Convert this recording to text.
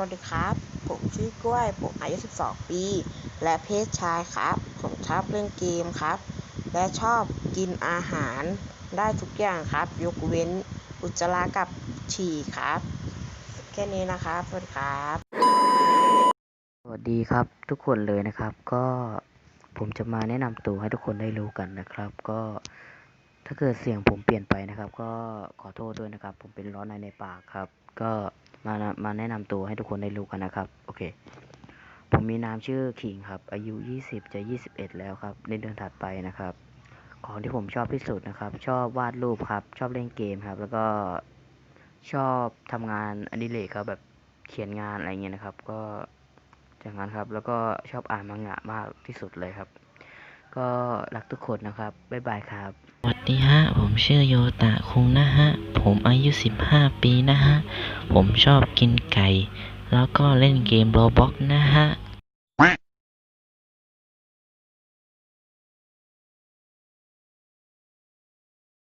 วัสดีครับ ผมชื่อกล้วย ผมอายุ 12 ปี และเพศชายครับ ผมชอบเล่นเกมครับ และชอบกินอาหารได้ทุกอย่างครับ ยกเว้นอุจจาระกับฉี่ครับ แค่นี้นะครับ สวัสดีครับ สวัสดีครับทุกคนเลยนะครับ ก็ผมจะมาแนะนำตัวให้ทุกคนได้รู้กันนะครับ ก็ถ้าเกิดเสียงผมเปลี่ยนไปนะครับ ก็ขอโทษด้วยนะครับ ผมเป็นร้อนในในปากครับ ก็ มามาแนะนำตัวให้ทุกคนได้รู้กันนะครับ โอเค ผมมีนามชื่อขิงครับ อายุ 20 จะ 21 แล้วครับ ในเดือนถัดไปนะครับ ของที่ผมชอบที่สุดนะครับ ชอบวาดรูปครับ ชอบเล่นเกมครับ แล้วก็ชอบทำงานอดิเรกครับแบบเขียนงานอะไรเงี้ยนะครับ ก็อย่างนั้นครับ แล้วก็ชอบอ่านมังงะมากที่สุดเลยครับ ก็รักทุกคนนะครับ บ๊ายบายครับ สวัสดีฮะ ผมชื่อโยตะคุงนะฮะ ผมอายุ 15 ปีนะฮะ ผมชอบกินไก่ แล้วก็เล่นเกมโรบ็อกนะฮะ